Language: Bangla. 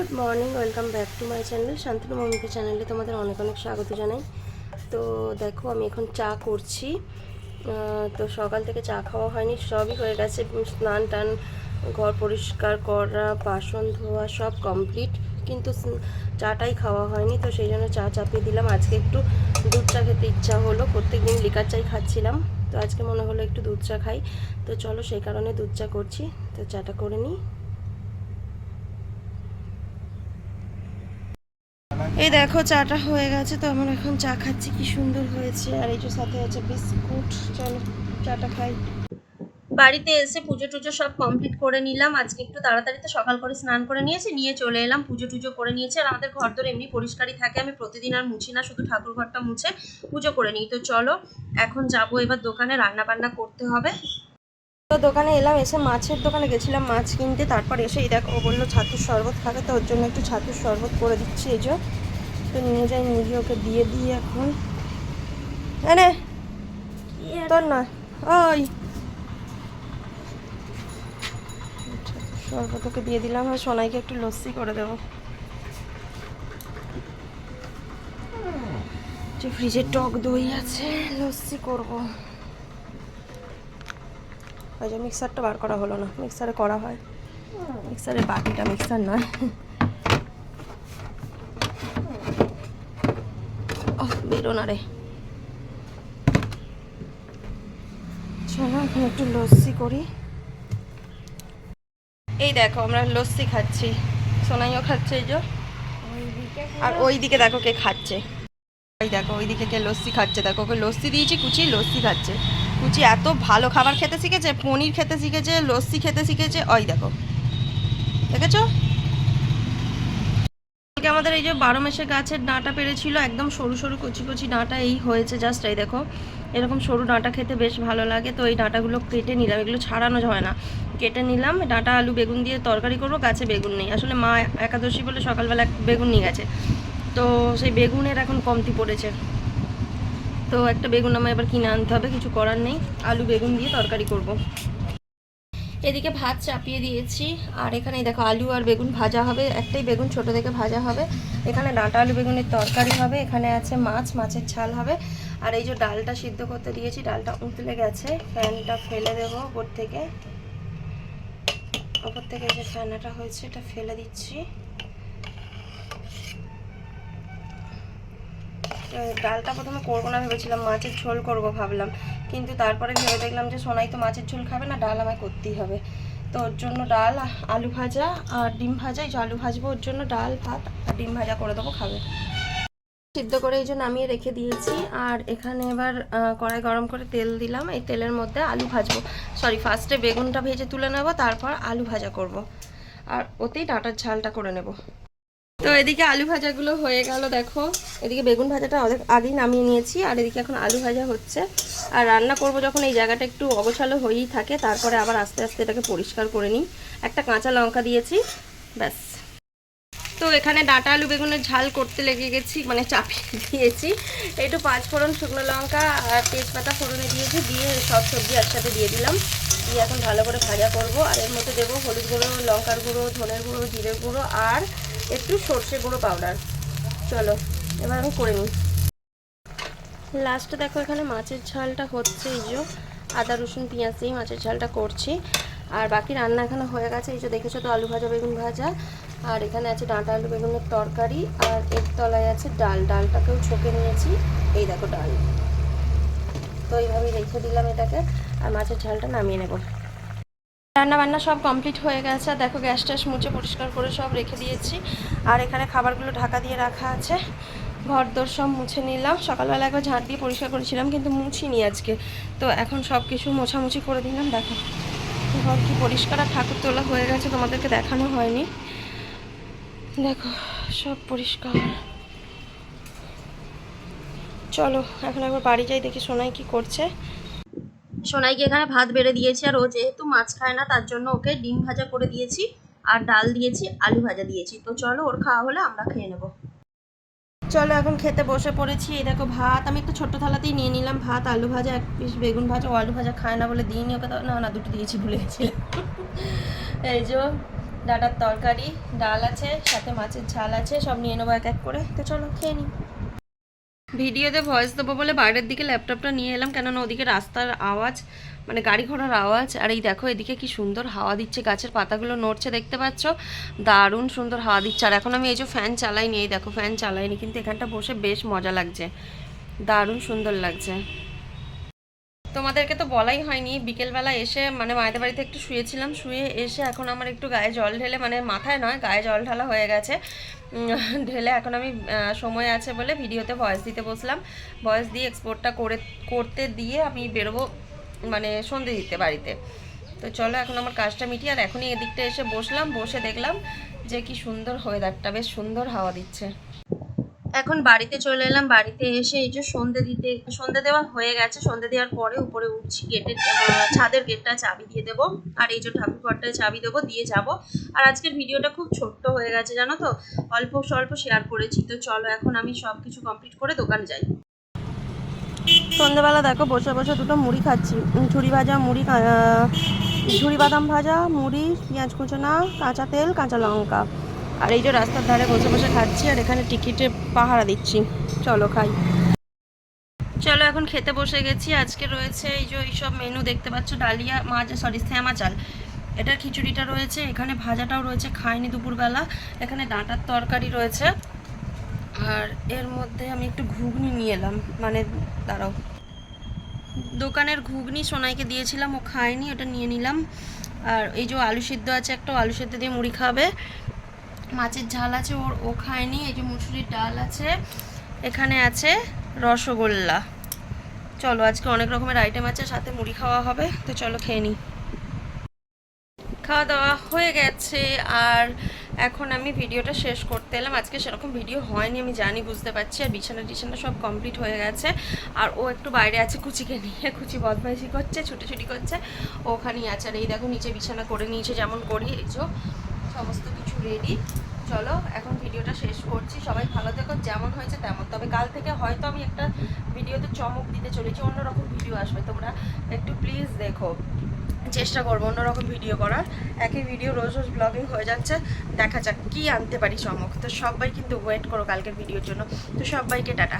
Good morning, welcome back to my channel Shantanu Momika চ্যানেলে তোমাদের অনেক অনেক স্বাগত জানাই। তো দেখো, আমি এখন চা করছি। তো সকাল থেকে চা খাওয়া হয়নি, সবই হয়ে গেছে। স্নান টান, ঘর পরিষ্কার করা, বাসন ধোয়া, সব কমপ্লিট। কিন্তু চাটাই খাওয়া হয়নি, তো সেই জন্য চা চাপিয়ে দিলাম। আজকে একটু দুধ চা খেতে ইচ্ছা হলো প্রত্যেক দিন লিকার চাই খাচ্ছিলাম। তো আজকে মনে হলো একটু দুধ চা খাই। তো চলো সেই কারণে দুধ চা করছি। তো চাটা করে নিই। এই দেখো, চাটা হয়ে গেছে তো, আমরা এখন চা খাচ্ছি, কি সুন্দর হয়েছে। আর এই যে সাথে আছে বিস্কুট, চলো, চাটা খাই। বাড়িতে এসে পুজো টুজো সব কমপ্লিট করে নিলাম। আজকে একটু তাড়াতাড়ি তো সকাল করে স্নান করে নিয়েছি, নিয়ে চলে এলাম, পুজো টুজো করে নিয়েছি। আর আমাদের ঘর তোর এমনি পরিষ্কারই থাকে, আমি প্রতিদিন আর মুছি না, শুধু ঠাকুর ঘরটা মুছে পুজো করে নিই। তো চলো, এখন যাব এবার দোকানে রান্না বান্না করতে হবে। তো দোকানে এলাম, এসে মাছের দোকানে গেছিলাম, মাছ কিনতে। তারপর এসে এই দেখো, ও বলল ছাতুর শরবত খাবে, তো ওর জন্য একটু ছাতুর শরবত করে দিচ্ছি এই যে। তো নিয়ে যাই নিজে ওকে দিয়ে দিই এখন। এনে তোর না, ওই। শরবত ওকে দিয়ে দিলাম, আর সোনাইকে একটু লস্যি করে দেবো। ফ্রিজে টক দই আছে, লস্যি করব। ওই যে মিক্সারটা বার করা হলো না মিক্সারে করা হয়। মিক্সারের বাটিটা মিক্সার নয়। বেরো না রে। চলো, এখন একটু লস্যি করি। এই দেখো, আমরা লস্যি খাচ্ছি। সোনাইও খাচ্ছে এই যে। আর ওই দিকে দেখো কে খাচ্ছে। ওই দেখো, ওইদিকে কে লস্যি খাচ্ছে। দেখো, ওকে লস্যি দিয়েছি, কুচি লস্যি খাচ্ছে। কুচি এত ভালো খাবার খেতে শিখেছে, পনির খেতে শিখেছে, লস্যি খেতে শিখেছে, ওই দেখো। দেখেছ? আমাদের এই যে বারো মাসের গাছের ডাঁটা পেরেছিল, একদম সরু সরু কচি কচি ডাঁটা এই হয়েছে জাস্ট এই দেখো। এরকম সরু ডাঁটা খেতে বেশ ভালো লাগে, তো এই ডাঁটাগুলো কেটে নিলাম, এগুলো ছাড়ানো হয় না। কেটে নিলাম, ডাঁটা, আলু, বেগুন দিয়ে তরকারি করব, গাছে বেগুন নেই। আসলে মা একাদশী বলে সকালবেলা বেগুন নিয়ে গেছে। তো সেই বেগুনের এখন কমতি পড়েছে। তো একটা বেগুন আমার এবার কিনে আনতে হবে, কিছু করার নেই। আলু বেগুন দিয়ে তরকারি করব। এদিকে ভাত চাপিয়ে দিয়েছি, আর এখানে দেখো আলু আর বেগুন ভাজা হবে, একটাই বেগুন ছোট থেকে ভাজা হবে। এখানে ডাঁটা আলু বেগুনের তরকারি হবে, এখানে আছে মাছ, মাছের ছাল হবে। আর এই যে ডালটা সিদ্ধ করতে দিয়েছি, ডালটা উতলে গেছে, ফ্যানটা ফেলে দেবো ওপর থেকে। ওপর থেকে যে ফ্যানাটা হয়েছে, এটা ফেলে দিচ্ছি। ডালটা প্রথমে করব না, ভেবেছিলাম মাছের ঝোল করব ভাবলাম। কিন্তু তারপরে ভেবে দেখলাম যে সোনাই তো মাছের ঝোল খাবে না, ডাল আমায় করতেই হবে। তো ওর জন্য ডাল আলু ভাজা আর ডিম ভাজা, এই যে আলু ভাজবো, ওর জন্য ডাল, ভাত আর ডিম ভাজা করে দেবো, খাবে। সিদ্ধ করে এই যে নামিয়ে রেখে দিয়েছি, আর এখানে এবার কড়াই গরম করে তেল দিলাম, এই তেলের মধ্যে আলু ভাজবো। সরি ফার্স্টে বেগুনটা ভেজে তুলে নেব, তারপর আলু ভাজা করব। আর ওতেই ডাঁটার ঝালটা করে নেব। তো এদিকে আলু ভাজাগুলো হয়ে গেল, দেখো। এদিকে বেগুন ভাজাটা অনেক আগেই নামিয়ে নিয়েছি, আর এদিকে এখন আলু ভাজা হচ্ছে। আর রান্না করব যখন এই জায়গাটা একটু অগোছালো হয়েই থাকে, তারপরে আবার আস্তে আস্তে এটাকে পরিষ্কার করে নিই। একটা কাঁচা লঙ্কা দিয়েছি, ব্যাস। তো এখানে ডাঁটা আলু বেগুনের ঝাল করতে লেগে গেছি মানে চাপিয়ে দিয়েছি। একটু পাঁচ ফোড়ন শুকনো লঙ্কা আর তেজপাতা ফোড়নে দিয়েছি, দিয়ে সব সবজি একসাথে দিয়ে দিলাম। দিয়ে এখন ভালো করে ভাজা করব, আর এর মধ্যে দেবো হলুদ গুঁড়ো, লঙ্কার গুঁড়ো, ধনের গুঁড়ো জিরে গুঁড়ো, আর একটু সর্ষে গুঁড়ো পাউডার চলো, এবার আমি করে নিই। লাস্টে দেখো এখানে মাছের ঝালটা হচ্ছে এই যে, আদা, রসুন, পেঁয়াজ দিয়ে মাছের ঝালটা করছি। আর বাকি রান্না এখানে হয়ে গেছে, এই যে দেখেছ তো আলু ভাজা, বেগুন ভাজা। আর এখানে আছে ডাঁটা আলু, বেগুনের তরকারি, আর এর তলায় আছে ডাল। ডালটাকেও ছকে নিয়েছি। এই দেখো ডাল। তো এইভাবেই রেখে দিলাম এটাকে, আর মাছের ঝালটা নামিয়ে নেব। রান্না বান্না সব কমপ্লিট হয়ে গেছে। দেখো গ্যাস ট্যাস মুছে পরিষ্কার করে সব রেখে দিয়েছি। আর এখানে খাবারগুলো ঢাকা দিয়ে রাখা আছে। ঘর দোর সব মুছে নিলাম। সকালবেলা একবার ঝাঁট দিয়ে পরিষ্কার করেছিলাম, কিন্তু মুছিনি আজকে। তো এখন সব কিছু মোছামুছি করে দিলাম। দেখো ঘর কি পরিষ্কার আর ঠাকুর তোলা হয়ে গেছে, তোমাদেরকে দেখানো হয়নি। দেখো সব পরিষ্কার। চলো, এখন একবার বাড়ি যাই, দেখি সোনাই কি করছে। সোনাইকে এখানে ভাত বেড়ে দিয়েছি আর ও যেহেতু মাছ খায় না, তার জন্য ওকে ডিম ভাজা করে দিয়েছি আর ডাল দিয়েছি, আলু ভাজা দিয়েছি। তো চলো ওর খাওয়া হলে আমরা খেয়ে নেব। চলো এখন খেতে বসে পড়েছি। এই দেখো ভাত, আমি একটু ছোট্ট থালাতেই নিয়ে নিলাম ভাত, আলু ভাজা, এক পিস বেগুন ভাজা, ও আলু ভাজা খায় না বলে দিইনি ওকে না না, দুটো দিয়েছি ভুলে গেছিলাম এই যে ডাটার তরকারি, ডাল আছে, সাথে মাছের ঝাল আছে, সব নিয়ে নেব এক এক করে। তো চলো খেয়ে নিই ভিডিওতে ভয়েস দেবো বলে বাইরের দিকে ল্যাপটপটা নিয়ে এলাম, কেননা ওদিকে রাস্তার আওয়াজ মানে গাড়ি ঘোড়ার আওয়াজ, আর এই দেখো এদিকে কি সুন্দর হাওয়া দিচ্ছে, গাছের পাতাগুলো নড়ছে, দেখতে পাচ্ছ? দারুণ সুন্দর হাওয়া দিচ্ছে, আর এখন আমি এই যে ফ্যান চালাইনি, এই দেখো ফ্যান চালাইনি, কিন্তু এখানটা বসে বেশ মজা লাগছে, দারুণ সুন্দর লাগছে। তোমাদেরকে তো বলাই হয়নি। বিকেলবেলা এসে মানে মায়েদের বাড়িতে একটু শুয়েছিলাম, শুয়ে এসে এখন আমার একটু গায়ে জল ঢেলে মানে মাথায় নয়, গায়ে জল ঢালা হয়ে গেছে। ঢেলে এখন আমি সময় আছে বলে ভিডিওতে ভয়েস দিতে বসলাম। ভয়েস দিয়ে এক্সপোর্টটা করে, করতে দিয়ে আমি বেরোবো মানে সন্ধে দিতে বাড়িতে। তো চলো এখন আমার কাজটা মিটিয়ে, আর এখনই এদিকটা এসে বসলাম, বসে দেখলাম যে কি সুন্দর ওয়েদারটা বেশ সুন্দর হাওয়া দিচ্ছে। এখন বাড়িতে চলে এলাম, বাড়িতে এসে এই যে সন্ধে দিতে, সন্ধে দেওয়া হয়ে গেছে। সন্ধে দেওয়ার পরে উপরে উঠছি, গেটের ছাদের গেটটা চাবি দিয়ে দেবো। আর এই যে ঠাকুর ঘরটায় চাবি দেবো, দিয়ে যাব। আর আজকের ভিডিওটা খুব ছোট্ট হয়ে গেছে, জানো তো? অল্প, স্বল্প শেয়ার করেছি। তো চলো, এখন আমি সব কিছু কমপ্লিট করে দোকানে যাই। সন্ধ্যেবেলা দেখো, বসে বসে দুটো মুড়ি খাচ্ছি। ঝুড়ি ভাজা, মুড়ি ঝুড়ি বাদাম ভাজা, মুড়ি, পেঁয়াজ কুচোনা, কাঁচা তেল, কাঁচা লঙ্কা। আর এই যে রাস্তার ধারে বসে বসে খাচ্ছি আর এখানে টিকিটে পাহারা দিচ্ছি। চলো খাই। চলো এখন খেতে বসে গেছি। আজকে রয়েছে এই যে এইসব মেনু দেখতে পাচ্ছ, ডালিয়া মাছ সরি শ্যামা চাল। এটার খিচুড়িটা রয়েছে, এখানে ভাজাটাও রয়েছে খাইনি দুপুরবেলা। এখানে ডাঁটার তরকারি রয়েছে। আর এর মধ্যে আমি একটু ঘুগনি নিয়ে এলাম। মানে দাঁড়াও। দোকানের ঘুগনি সোনাইকে দিয়েছিলাম, ও খায়নি, ওটা নিয়ে নিলাম। আর এই যে আলু সিদ্ধ আছে একটা আলু সিদ্ধ দিয়ে মুড়ি খাবে। মাছের ঝাল আছে, ওর ও খায়নি, এই যে মুসুরির ডাল আছে, এখানে আছে রসগোল্লা। চলো, আজকে অনেক রকমের আইটেম আছে, সাথে মুড়ি খাওয়া হবে, তো চলো খেয়ে নিই খাওয়া দাওয়া হয়ে গেছে, আর এখন আমি ভিডিওটা শেষ করতে এলাম। আজকে সেরকম ভিডিও হয়নি, আমি জানি, বুঝতে পারছি, আর বিছানা টিছানা সব কমপ্লিট হয়ে গেছে। আর ও একটু বাইরে আছে কুচিকে নিয়ে, কুচি বদমাইশি করছে, ছুটোছুটি করছে, ওখানেই আছে। আর এই দেখো, নিচে বিছানা করে নিয়েছে, যেমন করি, এই যে সমস্ত কিছু রেডি চলো, এখন ভিডিওটা শেষ করছি। সবাই ভালো থেকো, যেমন হয়েছে তেমন। তবে কাল থেকে হয়তো আমি একটা ভিডিওতে চমক দিতে চলেছি, অন্যরকম ভিডিও আসবে। তোমরা একটু প্লিজ দেখো। চেষ্টা করব অন্যরকম ভিডিও করার। একই ভিডিও রোজ রোজ ব্লগিং হয়ে যাচ্ছে। দেখা যাক কী আনতে পারি চমক। তো সবাই কিন্তু ওয়েট করো কালকের ভিডিওর জন্য। তো সবাইকে টাটা।